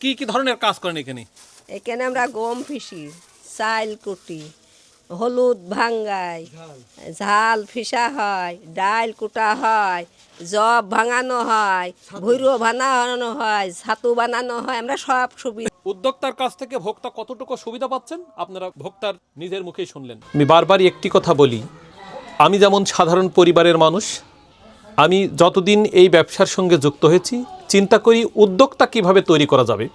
কি কি ধরনের কাজ করেন এখানে? এখানে আমরা গম ফিসি চাইল কুটি হলুদ ভাঙ্গাই ঝাল। ফিসা হয় ডাল কুটা হয় জব ভাঙানো হয় ভুইরো বানানো হয় ছাতু বানানো হয় আমরা সব সুবিধা উদ্যোক্তার কাছ থেকে ভোক্তা কতটুকু সুবিধা পাচ্ছেন? আপনারা ভোক্তার নিজের মুখেই শুনলেন। আমি বারবারই একটি কথা বলি আমি যেমন সাধারণ পরিবারের মানুষ আমি যতদিন এই ব্যবসার সঙ্গে যুক্ত হয়েছি চিন্তা করি উদ্যোক্তা কীভাবে তৈরি করা যাবে।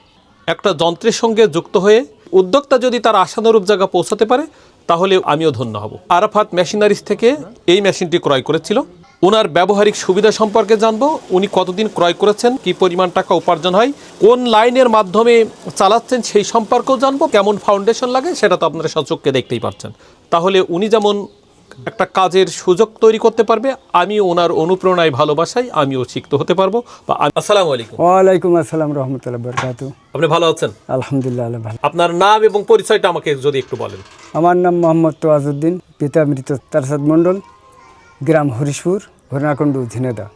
একটা যন্ত্রের সঙ্গে যুক্ত হয়ে উদ্যোক্তা যদি তার আশানুরূপ জায়গা পৌঁছাতে পারে, তাহলে আমিও ধন্য হব। আরাফাত মেশিনারিজ থেকে এই মেশিনটি ক্রয় করেছিল। ওনার ব্যবহারিক সুবিধা সম্পর্কে জানব। উনি কতদিন ক্রয় করেছেন, কি পরিমাণ টাকা উপার্জন হয়, কোন লাইনের মাধ্যমে চালাচ্ছেন সেই সম্পর্কেও জানব। কেমন ফাউন্ডেশন লাগে সেটা তো আপনারা সচক্ষে দেখতেই পাচ্ছেন তাহলে উনি যেমন একটা কাজের সুযোগ তৈরি করতে পারবে। আমি ওনার অনুপ্রেরণায় ভালোবাসাই আমিও শিখতে হতে পারব। বা আসসালামু আলাইকুম। ওয়ালাইকুম আসসালাম রহমতুল্লাহ বরকাতু। আপনি ভালো আছেন? আলহামদুলিল্লাহ ভালো। আপনার নাম এবং পরিচয়টা আমাকে যদি একটু বলেন। আমার নাম মোহাম্মদ তোয়াজউদ্দিন পিতা মৃত তারসাদ মণ্ডল গ্রাম হরিশপুর হরিণাকুণ্ডু ঝিনেদা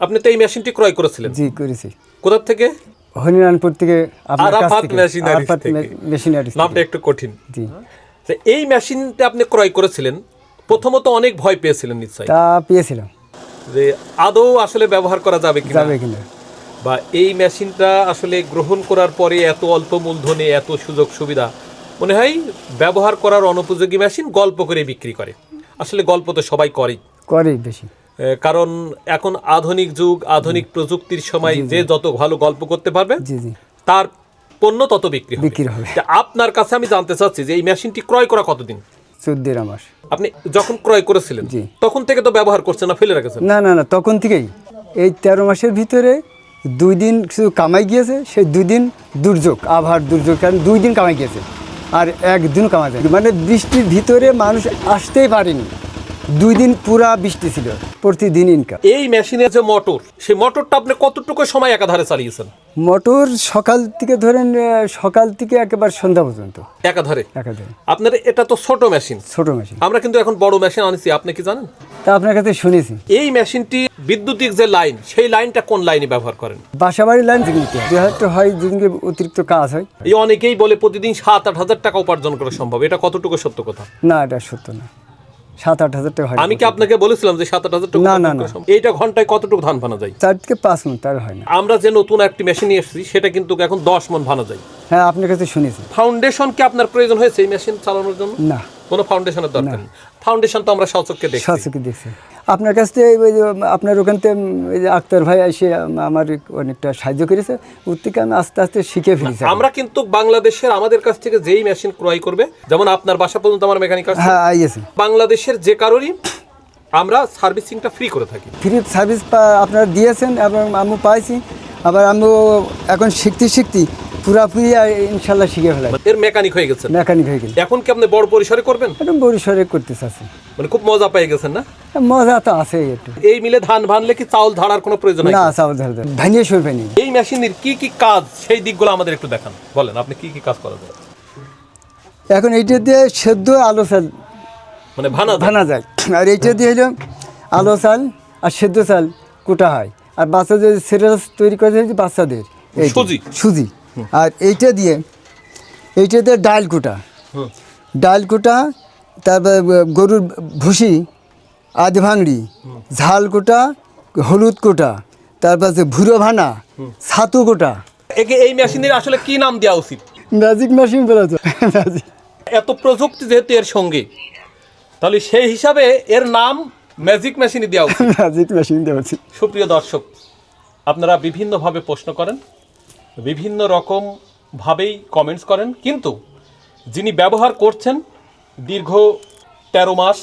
আপনি তো এই মেশিনটি ক্রয় করেছিলেন? জি করেছি। কোথা থেকে? হরিনারায়ণপুর থেকে আপনার কাছ আরাফাত থেকে। মেশিনারিজ আরাফাত থেকে। মে- মেশিনারিজ থেকে। নামটা একটু কঠিন। জি। তো এই মেশিনটা আপনি ক্রয় করেছিলেন? প্রথমত অনেক ভয় পেয়েছিলেন নিশ্চয়ই। তা পেয়েছিলাম। যে আদৌ আসলে ব্যবহার করা যাবে কিনা? যাবে কিনা? বা এই মেশিনটা আসলে গ্রহণ করার পরে এত অল্প মূলধনে এত সুযোগ সুবিধা মনে হয় ব্যবহার করার অনুপযোগী মেশিন গল্প করে বিক্রি করে। আসলে গল্প তো সবাই করেই করে বেশি। কারণ এখন আধুনিক যুগ আধুনিক প্রযুক্তির সময় যে যত ভালো গল্প করতে পারবে জি জি। তার পণ্য তত বিক্রি হবে। বিক্রি হবে। আপনার কাছে আমি জানতে চাচ্ছি যে এই মেশিনটি ক্রয় করা কতদিন? চোদ্দের মাস। আপনি যখন ক্রয় করেছিলেন। তখন থেকে তো ব্যবহার করছেন না ফেলে রেখেছেন? না না না তখন থেকেই। এই তেরো মাসের ভিতরে দুই দিন শুধু কামাই গিয়েছে সেই দুই দিন দুর্যোগ আবহাওয়ার দুর্যোগ কারণ দুই দিন কামাই গিয়েছে আর একদিনও কামাই যায়। মানে বৃষ্টির ভিতরে মানুষ আসতেই পারেনি। দুই দিন পুরা বৃষ্টি ছিল প্রতিদিন ইনকাম এই মেশিনের যে মোটর সেই মোটরটা আপনি কতটুকু সময় একাধারে চালিয়েছেন? মোটর সকাল থেকে ধরেন আহ, সকাল থেকে একেবারে সন্ধ্যা পর্যন্ত। একাধারে একাধারে আপনার এটা তো ছোট মেশিন। ছোট মেশিন। আমরা কিন্তু এখন বড় মেশিন আনিছি আপনি কি জানেন? তা আপনার কাছে শুনেছি। এই মেশিনটি বিদ্যুতিক যে লাইন সেই লাইনটা কোন লাইনে ব্যবহার করেন? বাসাবাড়ি লাইন যেদিনকে যেহেতু হয় যেদিনকে অতিরিক্ত কাজ হয়। এই অনেকেই বলে প্রতিদিন সাত আট হাজার টাকা উপার্জন করা সম্ভব। এটা কতটুকু সত্য কথা? না এটা সত্য না। সাত আট হাজার টাকা হয় আমি কি আপনাকে বলেছিলাম যে সাত আট হাজার টাকা না, না, না। এইটা ঘন্টায় কতটুকু ধান ভানা যায়? চার থেকে পাঁচ মিনিট তার হয় না। আমরা যে নতুন একটি মেশিন এসেছি সেটা কিন্তু এখন দশ মন ভানা যায়। হ্যাঁ আপনার কাছে শুনেছি। ফাউন্ডেশন কি আপনার প্রয়োজন হয়েছে এই মেশিন চালানোর জন্য? না। কোনো ফাউন্ডেশনের দরকার ফাউন্ডেশন তো আমরা সচক্ষে দেখছি। সচকে দেখছি। আপনার কাছ থেকে ওই যে আপনার ওখান থেকে আক্তার ভাই এসে আমার অনেকটা সাহায্য করেছে। ওর থেকে আমি আস্তে আস্তে শিখে ফেলেছি আমরা কিন্তু বাংলাদেশের আমাদের কাছ থেকে যেই মেশিন ক্রয় করবে যেমন আপনার বাসা পর্যন্ত আমার মেকানিক হ্যাঁ বাংলাদেশের যে কারোরই আমরা সার্ভিসিংটা ফ্রি করে থাকি। ফ্রি সার্ভিস আপনারা দিয়েছেন এবং আমি পাইছি। আবার আমিও এখন শিখতে শিখতে পুরাপুরি আর ইনশাল্লাহ শিখে ফেলাই। এর মেকানিক হয়ে গেছে মেকানিক হয়ে গেছে। এখন কি আপনি বড় পরিসরে করবেন? একদম পরিসরে করতে চাচ্ছি মানে খুব মজা পেয়ে গেছেন না? মজা তো আছে একটু। এই মিলে ধান ভানলে কি চাউল ধারার কোনো প্রয়োজন নেই না চাও ধরে ভাঙিয়ে সই পাইনি এই মেশিনের কি কি কাজ সেই দিকগুলো আমাদের একটু দেখান। বলেন আপনি কি কি কাজ করা যায়? এখন এইটা দিয়ে সেদ্ধ আলো চাল। মানে ভানা। ভানা যায় আর এইটা দিয়ে হলো আলো চাল আর সেদ্ধ চাল কোটা হয়। আর বাচ্চাদের সিরিয়ালস তৈরি করে হচ্ছে বাচ্চাদের। সুজি? সুজি আর এইটা দিয়ে এইটা দিয়ে ডাল কোটা। ডাল কোটা তারপর গরুর ভুসি আধ ভাঙড়ি ঝাল কোটা হলুদ কোটা তারপর ভুরো ভানা ছাতু কোটা একে এই মেশিনের আসলে কি নাম দেওয়া উচিত ম্যাজিক মেশিন বলা যায় এত প্রযুক্তি যেহেতু এর সঙ্গে তাহলে সেই হিসাবে এর নাম ম্যাজিক মেশিনই দেওয়া উচিত। ম্যাজিক মেশিন দেওয়া উচিত। সুপ্রিয় দর্শক আপনারা বিভিন্নভাবে প্রশ্ন করেন বিভিন্ন রকম ভাবেই কমেন্টস করেন কিন্তু যিনি ব্যবহার করছেন দীর্ঘ তেরো মাস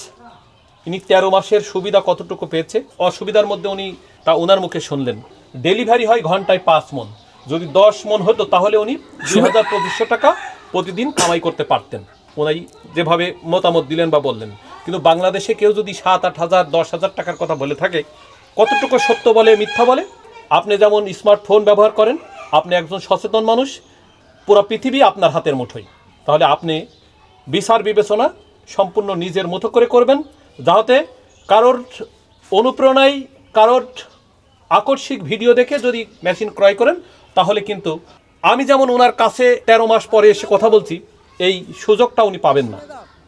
ইনি তেরো মাসের সুবিধা কতটুকু পেয়েছে অসুবিধার মধ্যে উনি তা ওনার মুখে শুনলেন। ডেলিভারি হয় ঘন্টায় পাঁচ মন। যদি দশ মন হতো তাহলে উনি দুই হাজার পঁচিশশো টাকা প্রতিদিন কামাই করতে পারতেন। ওনাই যেভাবে মতামত দিলেন বা বললেন। কিন্তু বাংলাদেশে কেউ যদি সাত, আট হাজার, দশ হাজার টাকার কথা বলে থাকে, কতটুকু সত্য বলে, মিথ্যা বলে? আপনি যেমন স্মার্টফোন ব্যবহার করেন, আপনি একজন সচেতন মানুষ, পুরো পৃথিবী আপনার হাতের মুঠোয়। তাহলে আপনি বিচার বিবেচনা সম্পূর্ণ নিজের মতো করে করবেন যাতে কারোর অনুপ্রেরণায়, কারোর আকস্মিক ভিডিও দেখে যদি মেশিন ক্রয় করেন, তাহলে কিন্তু আমি যেমন ওনার কাছে তেরো মাস পরে এসে কথা বলছি, এই সুযোগটা উনি পাবেন না,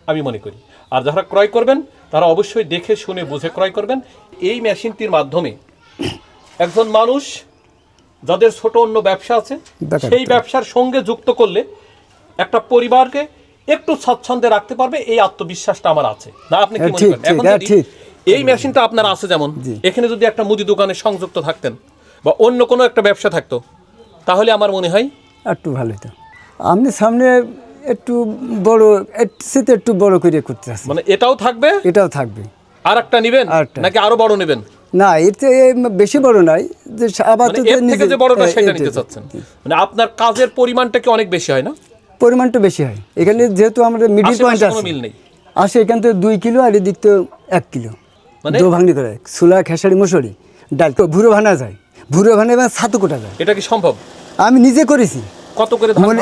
আমি মনে করি। আর যারা ক্রয় করবেন তারা অবশ্যই দেখে শুনে বুঝে ক্রয় করবেন। এই মেশিনটির মাধ্যমে একজন মানুষ যাদের ছোট অন্য ব্যবসা আছে সেই ব্যবসার সঙ্গে যুক্ত করলে একটা পরিবারকে একটু স্বচ্ছন্দে রাখতে পারবে এই আত্মবিশ্বাসটা আমার আছে। না আপনি কি হ্যাঁ, মনে করেন? এখন হ্যাঁ। এই মেশিনটা আপনার আছে যেমন এখানে যদি একটা মুদি দোকানে সংযুক্ত থাকতেন বা অন্য কোনো একটা ব্যবসা থাকতো তাহলে আমার মনে হয় একটু ভালো হতো আপনি সামনে একটু বড় সাথে একটু বড় করে করতে আসি মানে এটাও থাকবে? এটাও থাকবে। আর একটা। নিবেন। নাকি আরও বড় নেবেন? না এর থেকে বেশি বড় নাই। যে আবার মানে তো থেকে যে বড়টা সেটা নিতে চাচ্ছেন। মানে আপনার কাজের পরিমাণটা কি অনেক বেশি হয় না? পরিমাণটা বেশি হয়। এখানে যেহেতু আমাদের মিডিল পয়েন্ট আছে। মিল নেই। আসে এখান থেকে দুই কিলো আর এদিক তো এক কিলো। মানে? দো ভাঙনি করে। ছোলা খেসারি মশুরি ডাল। তো ভুরো ভানা যায়। ভুরো ভানা এবং ছাতু কোটা যায়। এটা কি সম্ভব? আমি নিজে করেছি। কত করে মনে?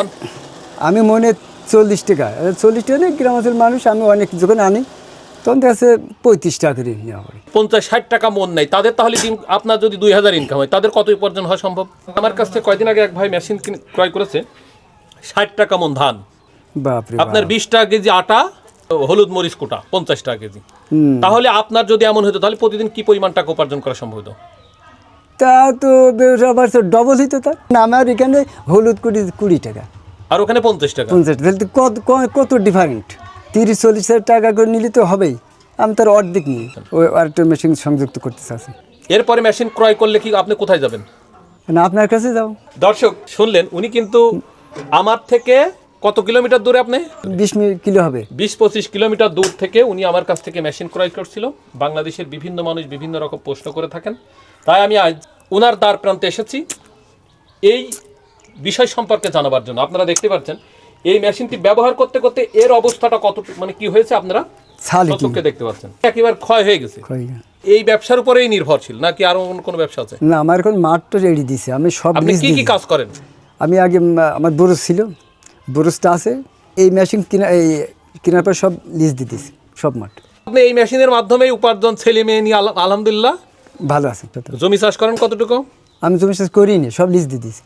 আমি মনে চল্লিশ টাকা। চল্লিশ টাকা নেই গ্রামাঞ্চলের মানুষ আমি অনেক যখন আনি তখন দেখা যাচ্ছে পঁয়ত্রিশ টাকা করে নেওয়া পড়ে পঞ্চাশ ষাট টাকা মন নেই। তাদের তাহলে দিন আপনার যদি দুই হাজার ইনকাম হয় তাদের কত উপার্জন হওয়া সম্ভব? আমার কাছ থেকে কয়দিন আগে এক ভাই মেশিন কিনে- ক্রয় করেছে ষাট টাকা মন ধান। বাপরে আপনার বিশ টাকা কেজি আটা হলুদ মরিচ কোটা পঞ্চাশ টাকা কেজি। তাহলে আপনার যদি এমন হতো তাহলে প্রতিদিন কি পরিমাণ টাকা উপার্জন করা সম্ভব হতো? তা তো আবার ডবল হইতো না আমার এখানে হলুদ কুড়ি কুড়ি টাকা। আর ওখানে পঞ্চাশ টাকা। পঞ্চাশ। তাহলে কত কত ডিফারেন্ট তিরিশ চল্লিশ হাজার টাকা করে নিলে তো হবেই। আমি তার অর্ধেক নিই। ওই আরেকটা মেশিন সংযুক্ত করতে চাচ্ছি এরপরে মেশিন ক্রয় করলে কি আপনি কোথায় যাবেন? না আপনার কাছে যাও দর্শক শুনলেন উনি কিন্তু আমার থেকে কত কিলোমিটার দূরে আপনি? বিশ কিলো হবে। বিশ পঁচিশ কিলোমিটার দূর থেকে উনি আমার কাছ থেকে মেশিন ক্রয় করছিল। বাংলাদেশের বিভিন্ন মানুষ বিভিন্ন রকম প্রশ্ন করে থাকেন। তাই আমি আজ উনার দ্বার প্রান্তে এসেছি। এই বিষয় সম্পর্কে জানাবার জন্য। আপনারা দেখতে পাচ্ছেন এই মেশিনটি ব্যবহার করতে করতে এর অবস্থাটা কত মানে কি হয়েছে আপনারা? চোখে দেখতে পাচ্ছেন। একেবারে ক্ষয় হয়ে গেছে। এই ব্যবসার উপরেই নির্ভরশীল নাকি আরও কোনো ব্যবসা আছে? না আমার এখন মাঠ তো রেডি দিছে আমি সব আপনি কি কি কাজ করেন? আমি আগে আমার বরস ছিল বরসটা আছে এই মেশিন কিনা এই কেনার পর সব লিজ দিতেছি সব মাঠ। আপনি এই মেশিনের মাধ্যমে উপার্জন ছেলে মেয়ে নিয়ে আল- আলহামদুলিল্লাহ? ভালো আছে জমি চাষ করেন কতটুকু? আমি জমি চাষ করিনি সব লিজ দিয়ে দিয়েছি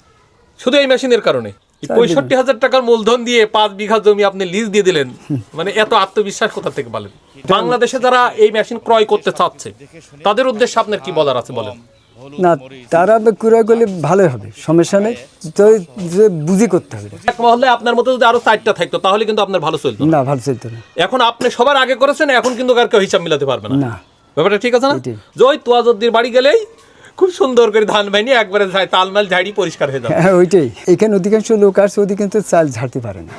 শুধু এই মেশিনের কারণে। পঁয়ষট্টি হাজার টাকার মূলধন দিয়ে পাঁচ বিঘা জমি আপনি লিজ দিয়ে দিলেন মানে এত আত্মবিশ্বাস কোথা থেকে বলেন বাংলাদেশে যারা এই মেশিন ক্রয় করতে চাচ্ছে তাদের উদ্দেশ্যে আপনার কি বলার আছে বলেন? না তারা ক্রয় করলে ভালোই হবে সমস্যা নেই। তো বুঝি করতে হবে। এক মহল্লে আপনার মতো যদি আরও চারটা থাকতো তাহলে কিন্তু আপনার ভালো চলতো না। ভালো চলতো না। এখন আপনি সবার আগে করেছেন এখন কিন্তু আর কেউ হিসাব মিলাতে পারবে না। ব্যাপারটা ঠিক আছে না? এটাই। যে ওই তোয়াজদ্দির বাড়ি গেলেই খুব সুন্দর করে ধান বাইনি একবারে তালমাল ঝাড়ি পরিষ্কার হয়ে যাবে। হ্যাঁ ওইটাই। এখানে অধিকাংশ লোক আছে অধিকাংশ চাল ঝাড়তে পারে না।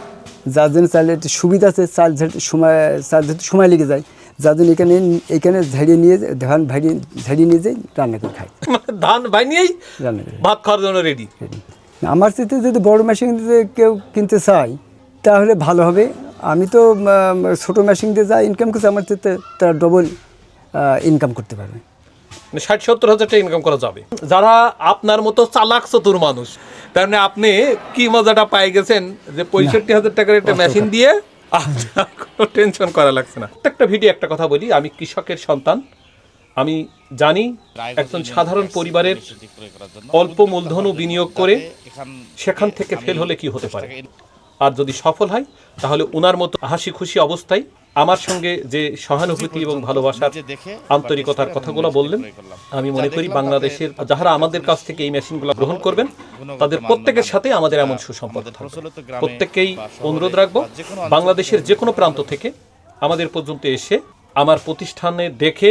যার জন্য চালের একটু সুবিধা আছে চাল ঝাড়তে সময় চাল ঝাড়তে সময় লেগে যায়। যার জন্য এখানে এখানে ঝাড়িয়ে নিয়ে ধান ভাড়িয়ে ঝাড়িয়ে নিয়ে যাই রান্না করে খাই মানে ধান বাইনিয়েই রান্না করে। ভাত খাওয়ার জন্য রেডি আমার সাথে যদি বড় মেশিন দিয়ে কেউ কিনতে চায় তাহলে ভালো হবে। আমি তো ছোটো মেশিন দিয়ে যা ইনকাম করছি আমার সাথে তারা ডবল ইনকাম করতে পারবে। মানে ষাট সত্তর হাজার টাকা ইনকাম করা যাবে। যারা আপনার মতো চালাক চতুর মানুষ তার মানে আপনি কি মজাটা পাই গেছেন যে পঁয়ষট্টি হাজার টাকার একটা মেশিন দিয়ে কোনো টেনশন করা লাগছে না। একটা ভিডিও একটা কথা বলি আমি কৃষকের সন্তান আমি জানি একজন সাধারণ পরিবারের অল্প মূলধনও বিনিয়োগ করে সেখান থেকে ফেল হলে কি হতে পারে? আর যদি সফল হয় তাহলে উনার মতো হাসি খুশি অবস্থায় আমার সঙ্গে যে সহানুভূতি এবং ভালোবাসার আন্তরিকতার কথাগুলো বললেন আমি মনে করি বাংলাদেশের যারা আমাদের কাছ থেকে এই মেশিনগুলো গ্রহণ করবেন তাদের প্রত্যেকের সাথে আমাদের এমন সুসম্পর্ক থাকবে। প্রত্যেককেই অনুরোধ রাখব বাংলাদেশের যে কোনো প্রান্ত থেকে আমাদের পর্যন্ত এসে আমার প্রতিষ্ঠানে দেখে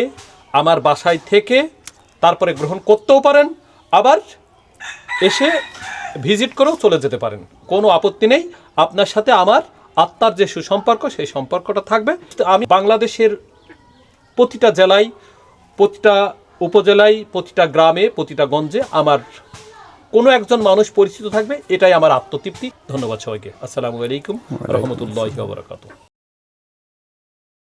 আমার বাসায় থেকে তারপরে গ্রহণ করতেও পারেন আবার এসে ভিজিট করেও চলে যেতে পারেন। কোনো আপত্তি নেই। আপনার সাথে আমার আত্মার যে সুসম্পর্ক সেই সম্পর্কটা থাকবে। আমি বাংলাদেশের প্রতিটা জেলায় প্রতিটা উপজেলায় প্রতিটা গ্রামে প্রতিটা গঞ্জে আমার কোনো একজন মানুষ পরিচিত থাকবে। এটাই আমার আত্মতৃপ্তি। ধন্যবাদ সবাইকে। আসসালামু আলাইকুম। রহমতুল্লাহ বারকাত